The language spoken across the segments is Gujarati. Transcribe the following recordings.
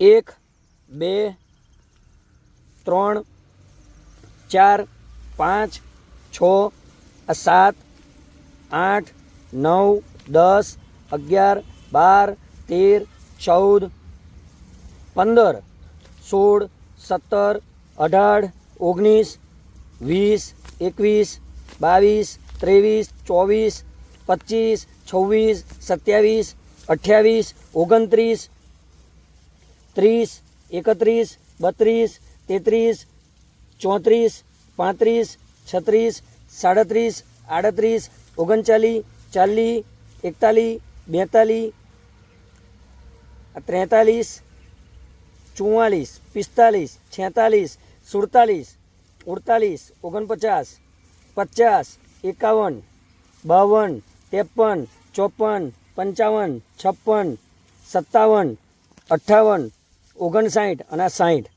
એક, બે, ત્રણ, ચાર, પાંચ, છ, સાત, આઠ, નવ, દસ, અગિયાર, બાર, તેર, ચૌદ, પંદર, સોળ, સત્તર, અઢાર, ઓગણીસ, વીસ, એકવીસ, બાવીસ, ત્રેવીસ, ચોવીસ, પચીસ, છવ્વીસ, સત્યાવીસ, અઠ્યાવીસ, ઓગણત્રીસ ત્રીસ, એકત્રીસ, બત્રીસ, તેત્રીસ, ચોત્રીસ, પાંત્રીસ, છત્રીસ, સાડત્રીસ, આડત્રીસ ઓગણચાલીસ ચાલીસ એકતાલીસ બેતાલીસ ત્રેતાલીસ ચુમ્માલીસ પિસ્તાલીસ, છેતાલીસ, સુડતાલીસ, ઉડતાલીસ, ઓગણપચાસ, પચાસ, એકાવન, બાવન, ત્રેપન, ચોપન, પંચાવન, છપ્પન, સત્તાવન, અઠ્ઠાવન ઓગણસાઠ અને સાઠ.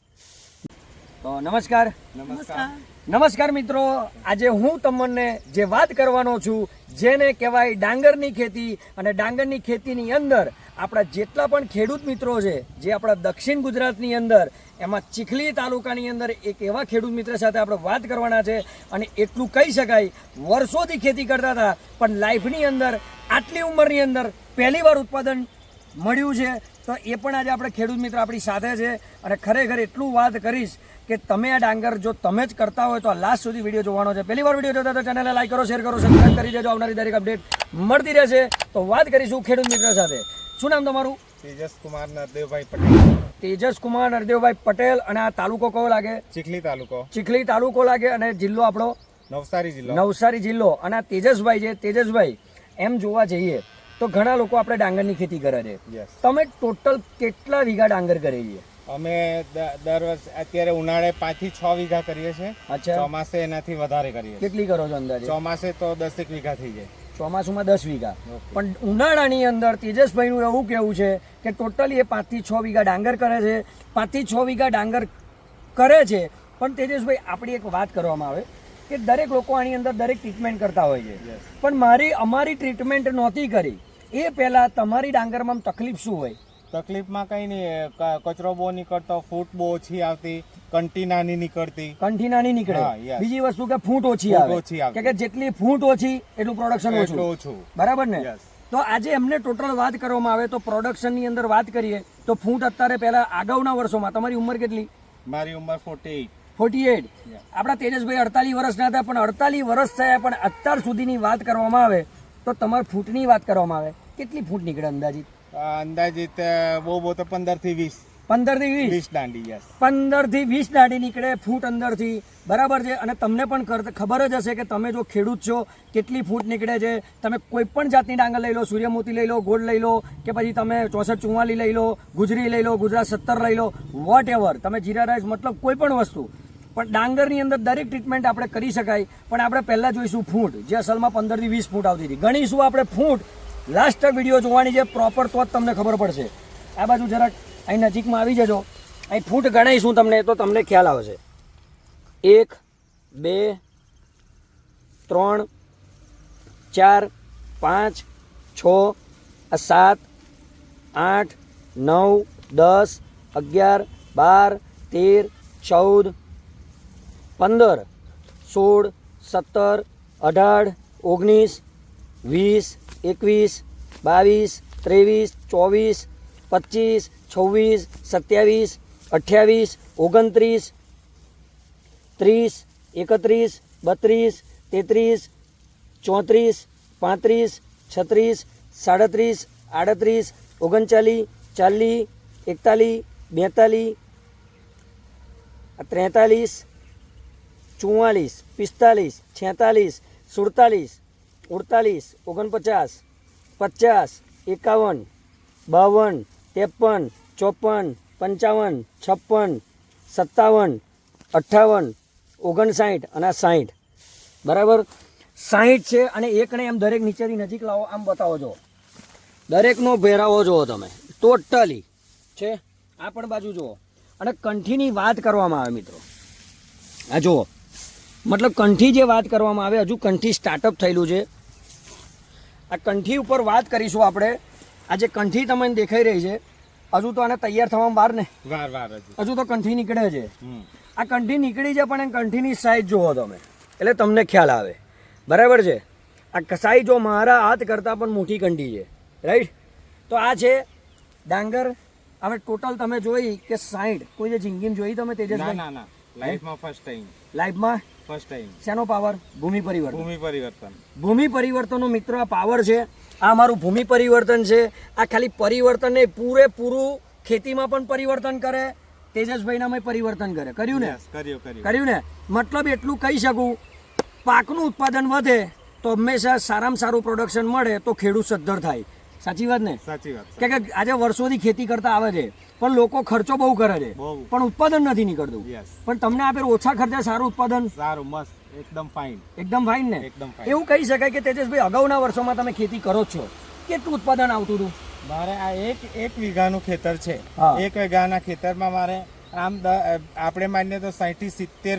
તો નમસ્કાર. નમસ્કાર. નમસ્કાર મિત્રો આજે હું તમને જે વાત કરવાનો છું જેને કહેવાય ડાંગરની ખેતી અને ડાંગરની ખેતીની અંદર આપણા જેટલા પણ ખેડૂત મિત્રો છે જે આપણા દક્ષિણ ગુજરાતની અંદર એમાં ચીખલી તાલુકાની અંદર એક એવા ખેડૂત મિત્ર સાથે આપણે વાત કરવાના છે અને એટલું કહી શકાય વર્ષોથી ખેતી કરતા હતા પણ લાઈફની અંદર આટલી ઉંમરની અંદર પહેલી વાર ઉત્પાદન મળ્યું છે. તો એ પણ આજે આપણે ખેડૂત મિત્ર આપણી સાથે છે અને ખરેખર એટલું વાત કરીશ કે તમે આ ડાંગર જો તમે જ કરતા હોય તો આ લાસ્ટ સુધી વીડિયો જોવાનો છે. પહેલી વાર વીડિયો જોતા તો ચેનલને લાઈક કરો શેર કરો સબસ્ક્રાઈબ કરી દેજો. આવનારી દરેક અપડેટ મળતી રહેશે. તો વાત કરીશું ખેડૂત મિત્ર સાથે. શું નામ તમારું? તેજસ કુમાર નરદેવભાઈ પટેલ. તેજસ કુમાર નરદેવભાઈ પટેલ અને આ તાલુકો કયો લાગે? ચીખલી તાલુકો. ચીખલી તાલુકો લાગે અને જિલ્લો આપણો? નવસારી જિલ્લો. નવસારી જિલ્લો. અને આ તેજસભાઈ છે. તેજસભાઈ એમ જોવા જઈએ તો ઘણા લોકો આપણે ડાંગરની ખેતી કરે છે. તમે ટોટલ કેટલા વીઘા ડાંગર કરી છે અમે દર વર્ષે અત્યારે ઉનાળે પાંચથી છ વીઘા કરીએ છીએ. ચોમાસે એનાથી વધારે કરીએ કેટલી કરો છો અંદાજે? ચોમાસે તો દસેક વીઘા થઈ જાય. ચોમાસુમાં દસ વીઘા. પણ ઉનાળાની અંદર તેજસભાઈનું એવું કેવું છે કે ટોટલી એ પાંચથી છ વીઘા ડાંગર કરે છે. પાંચથી છ વીઘા ડાંગર કરે છે. પણ તેજસભાઈ આપણી એક વાત કરવામાં આવે કે દરેક લોકો આની અંદર દરેક ટ્રીટમેન્ટ કરતા હોય છે. પણ મારી અમારી ટ્રીટમેન્ટ નહોતી કરી. એ પહેલાં તમારી ડાંગરમાં તકલીફ શું હોય? તકલીફમાં કઈ નહીં કચરો બહુ નીકળતો ફૂટ બહુ ઓછી આવતી કંટી નાની નીકળતી. કંઠી નાની નીકળે. બીજી વસ્તુ કે ફૂટ ઓછી આવે. ઓછી આવે કે કે જેટલી ફૂટ ઓછી એટલું પ્રોડક્શન ઓછું. ઓછું. બરાબર ને? તો આજે એમને ટોટલ વાત કરવામાં આવે તો પ્રોડક્શનની અંદર વાત કરીએ તો ફૂટ અત્યારે પહેલા અગાઉના વર્ષોમાં તમારી ઉંમર કેટલી? મારી ઉંમર ફોર્ટી ફોર્ટી એટ આપણા તેજસભાઈ અડતાલીસ વર્ષના હતા પણ અડતાલીસ વર્ષ થયા પણ અત્યાર સુધીની વાત કરવામાં આવે તો તમારે ફૂટની વાત કરવામાં આવે. કેટલી ફૂટ નીકળે અંદાજિત? અંદાજિત બહુ બહુ તો પંદરથી વીસ. પંદરથી વીસ? વીસ દાંડી યસ પંદરથી વીસ દાંડી નીકળે ફૂટ અંદરથી. બરાબર છે? અને તમને પણ ખબર જ હશે કે તમે જો ખેડૂત છો કેટલી ફૂટ નીકળે છે. તમે કોઈ પણ જાતની ડાંગર લઈ લો સૂર્યમોતી લઈ લો ગોળ લઈ લો કે પછી તમે ચોસઠ ચુમ્માલી લઈ લો ગુજરી લઈ લો ગુજરાત સત્તર લઈ લો વોટ એવર તમે જીરા રાઈસ મતલબ કોઈ પણ વસ્તુ. પણ ડાંગરની અંદર દરેક ટ્રીટમેન્ટ આપણે કરી શકાય. પણ આપણે પહેલાં જોઈશું ફૂટ જે અસલમાં પંદરથી વીસ ફૂટ આવતી હતી. ગણીશું આપણે ફૂટ લાસ્ટ વીડિયો જોવાની છે પ્રોપર તો જ તમને ખબર પડશે. આ બાજુ જરાક અહીં નજીકમાં આવી જજો. અહીં ફૂટ ગણાવીશું તમને, તો તમને ખ્યાલ આવશે. એક, બે, ત્રણ, ચાર, પાંચ, છ સાત, આઠ, નવ, દસ, અગિયાર, બાર, તેર, ચૌદ, પંદર, સોળ, સત્તર, અઢાર, ઓગણીસ, વીસ એકવીસ, બાવીસ, ત્રેવીસ, ચોવીસ, પચીસ, છવ્વીસ, સત્યાવીસ, અઠ્યાવીસ, ઓગણત્રીસ, ત્રીસ, એકત્રીસ, બત્રીસ, તેત્રીસ, ચોત્રીસ, પાંત્રીસ, છત્રીસ, સાડત્રીસ, આડત્રીસ ઓગણચાલીસ ચાલીસ, એકતાલીસ, બેતાલીસ, ત્રેતાલીસ ચુમ્માલીસ પિસ્તાલીસ, છેતાલીસ, સુડતાલીસ ઉડતાલીસ, ઓગણપચાસ, પચાસ, એકાવન, બાવન, ત્રેપન, ચોપન, પંચાવન, છપ્પન, સત્તાવન, અઠ્ઠાવન, ઓગણસાઠ અને સાઠ. બરાબર? સાઠ છે અને એકને એમ દરેક નીચેથી નજીક લાવો, આમ બતાવો જો દરેકનો ભેરાવો જુઓ તમે. ટોટલી. છે? આ પણ બાજુ જુઓ. અને કંઠીની વાત કરવામાં આવે મિત્રો. આ જુઓ. મતલબ કંઠી જે વાત કરવામાં આવે હજુ કંઠી સ્ટાર્ટઅપ થયેલું છે. આ કંઠી ઉપર વાત કરીશું આપણે. આ જે કંઠી તમને દેખાઈ રહી છે હજુ તો આને તૈયાર થવામાં વાર ને? વાર વાર હજુ. તો કંઠી નીકળે છે. આ કંઠી નીકળી છે પણ એ કંઠીની સાઈઝ જુઓ તમે. એટલે તમને ખ્યાલ આવે. બરાબર છે? આ સાઈઝ જો મારા હાથ કરતાં પણ મોટી કંઠી છે. રાઈટ તો આ છે ડાંગર. હવે ટોટલ તમે જોઈ કે સાઈઠ. કોઈ જે જિંદગીમાં જોઈ તમે તેજસ ના ના લાઈફમાં ફર્સ્ટ ટાઈમ લાઈફમાં ફર્સ્ટ ટાઈમ શેનો પાવર? ભૂમિ પરિવર્તન. ભૂમિ પરિવર્તન. ભૂમિ પરિવર્તનનો મિત્રો આ પાવર છે. આ અમારું ભૂમિ પરિવર્તન છે. આ ખાલી પરિવર્તન નહીં પૂરેપૂરું ખેતીમાં પણ પરિવર્તન કરે તેજસભાઈનામાં પરિવર્તન કરે. કર્યું ને? કર્યું કર્યું. કર્યું ને? મતલબ એટલું કહી શકું પાકનું ઉત્પાદન વધે તો હંમેશા સારામાં સારું પ્રોડક્શન મળે તો ખેડૂત સદ્ધર થાય. સાચી વાત ને? સાચી વાત કે આજે વર્ષોથી ખેતી કરતા આવે છે પણ લોકો ખર્ચો બહુ કરે છે. પણ ઉત્પાદન નથી નીકળતું. પણ તમને આપે ઓછા ખર્ચે સારું ઉત્પાદન? સારું મસ્ત. એકદમ ફાઇન એકદમ ફાઇન ને? એકદમ એવું કહી શકાય કે તેજસભાઈ અગાઉના વર્ષોમાં તમે ખેતી કરો છો. કેટલું ઉત્પાદન આવતું હતું? મારે આ એક એક વીઘાનું ખેતર છે. એક વીઘાના ખેતરમાં મારે આમ આપણે માનીએ તો સાઠ સિત્તેર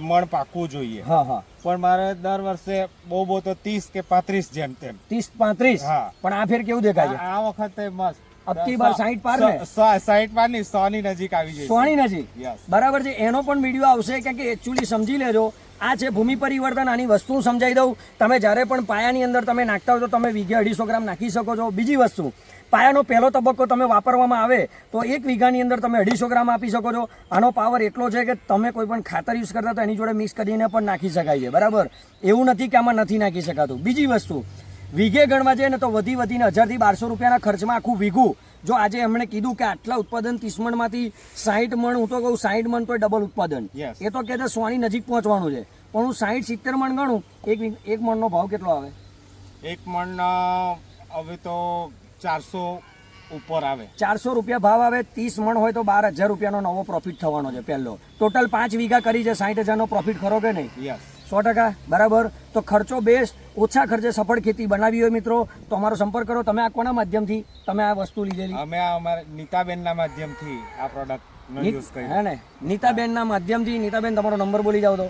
મણ પાકવું જોઈએ. હા હા. પણ મારે દર વર્ષે બહુ બહુ તો ત્રીસ કે પાંત્રીસ જેમ તેમ. ત્રીસ પાંત્રીસ? હા. પણ આ ફેર કેવું દેખાય આ વખતે મસ્ત. અબકી બાર 60 પાર ને? સાઈઠ પારની સો ની નજીક આવી જશે સોની નજીક? બરાબર છે. એનો પણ વીડિયો આવશે કારણ કે એકચ્યુઅલી સમજી લેજો. આ છે ભૂમિ પરિવર્તન આની વસ્તુ સમજાવી દઉં. તમે જ્યારે પણ પાયાની અંદર તમે નાખતા હો તો તમે વીઘે અઢીસો ગ્રામ નાખી શકો છો. બીજી વસ્તુ, પાયાનો પહેલો તબક્કો તમે વાપરવામાં આવે તો એક વીઘાની અંદર તમે અઢીસો ગ્રામ આપી શકો છો. આનો પાવર એટલો છે કે તમે કોઈ પણ ખાતર યુઝ કરતા તો એની જોડે મિક્સ કરીને પણ નાખી શકાય છે. બરાબર? એવું નથી કે આમાં નથી નાખી શકાતું. બીજી વસ્તુ, વીઘે ગણવા જઈએ ને તો વધી વધીને હજારથી બારસો રૂપિયાના ખર્ચમાં આખું વીઘું જો આજે એમણે કીધું કે આટલા ઉત્પાદન ત્રીસ મણમાંથી સાહીઠ મણ હું તો કહું સાહીઠ મણ તો ડબલ ઉત્પાદન. એ તો કે છે સોની નજીક પહોંચવાનું છે. પણ હું સાહીઠ સિત્તેર મણ ગણું એક એક મણનો ભાવ કેટલો આવે? એક મણ હવે તો ચારસો ઉપર આવે. ચારસો રૂપિયા ભાવ આવે ત્રીસ મણ હોય તો બાર હજાર રૂપિયાનો નવો પ્રોફિટ થવાનો છે પહેલો. ટોટલ પાંચ વીઘા કરી છે સાઠ હજારનો પ્રોફિટ ખરો કે નહીં? યસ સો ટકા બરાબર? તો ખર્ચો બેસ્ટ ઓછા ખર્ચે સફળ ખેતી બનાવી હોય મિત્રો. તો અમારો સંપર્ક કરો. તમે આ કોના માધ્યમથી તમે આ વસ્તુ લીધેલી? અમે આ અમારા નીતાબેનના માધ્યમથી આ પ્રોડક્ટ નો યુઝ કર્યો. હે ને? નીતાબેનના માધ્યમથી નીતાબેન તમારો નંબર બોલી જાઓ તો.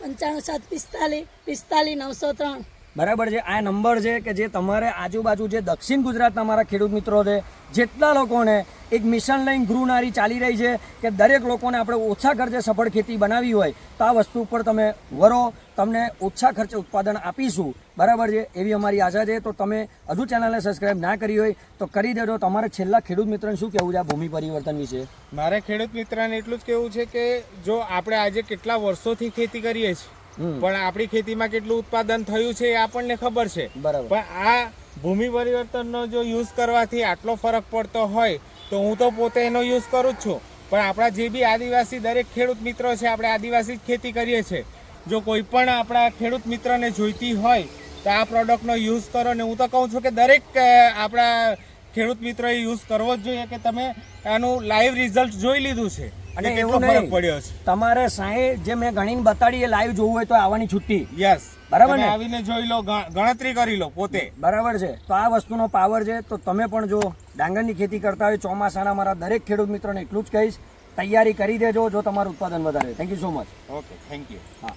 પંચાણું સાત પિસ્તાલીસ પિસ્તાલીસ નવસો ત્રણ. બરાબર છે? આ નંબર છે કે જે તમારે આજુબાજુ જે દક્ષિણ ગુજરાતના અમારા ખેડૂત મિત્રો છે, જેટલા લોકોને એક મિશન લઈને ગૃહનારી ચાલી રહી છે કે દરેક લોકોને આપણે ઓછા ખર્ચે સફળ ખેતી બનાવી હોય, તો આ વસ્તુ ઉપર તમે વરો, તમને ઓછા ખર્ચે ઉત્પાદન આપીશું. બરાબર છે? એવી અમારી આશા છે. તો તમે હજુ ચેનલને સબસ્ક્રાઇબ ના કરી હોય, તો કરી દેજો. તમારે છેલ્લા ખેડૂત મિત્રને શું કહેવું છે આ ભૂમિ પરિવર્તન વિશે? મારે ખેડૂત મિત્રને એટલું જ કેવું છે કે જો આપણે આજે કેટલા વર્ષોથી ખેતી કરીએ છીએ. પણ આપણી ખેતીમાં કેટલું ઉત્પાદન થયું છે એ આપણને ખબર છે. બરાબર. પણ આ ભૂમિ પરિવર્તનનો જો યુઝ કરવાથી આટલો ફરક પડતો હોય તો હું તો પોતે એનો યુઝ કરું જ છું. પણ આપણા જે બી આદિવાસી દરેક ખેડૂત મિત્રો છે આપણે આદિવાસી જ ખેતી કરીએ છીએ. જો કોઈ પણ આપણા ખેડૂત મિત્રને જોઈતી હોય તો આ પ્રોડક્ટનો યુઝ કરો ને હું તો કહું છું કે દરેક આપણા ખેડૂત મિત્રોએ યુઝ કરવો જ જોઈએ કે તમે આનું લાઈવ રિઝલ્ટ જોઈ લીધું છે. અને એવું નહીં. પડ્યો તમારે સાંઈ જે મેં ગણીને બતાડી એ લાઈવ જોવું હોય તો આવવાની છુટ્ટી. યસ બરાબર ને? આવીને જોઈ લો ગણતરી કરી લો પોતે. બરાબર છે. તો આ વસ્તુનો પાવર છે. તો તમે પણ જો ડાંગરની ખેતી કરતા હોય ચોમાસાના મારા દરેક ખેડૂત મિત્રોને એટલું જ કહીશ. તૈયારી કરી દેજો જો તમારું ઉત્પાદન વધારે. Thank you so much okay thank you હા.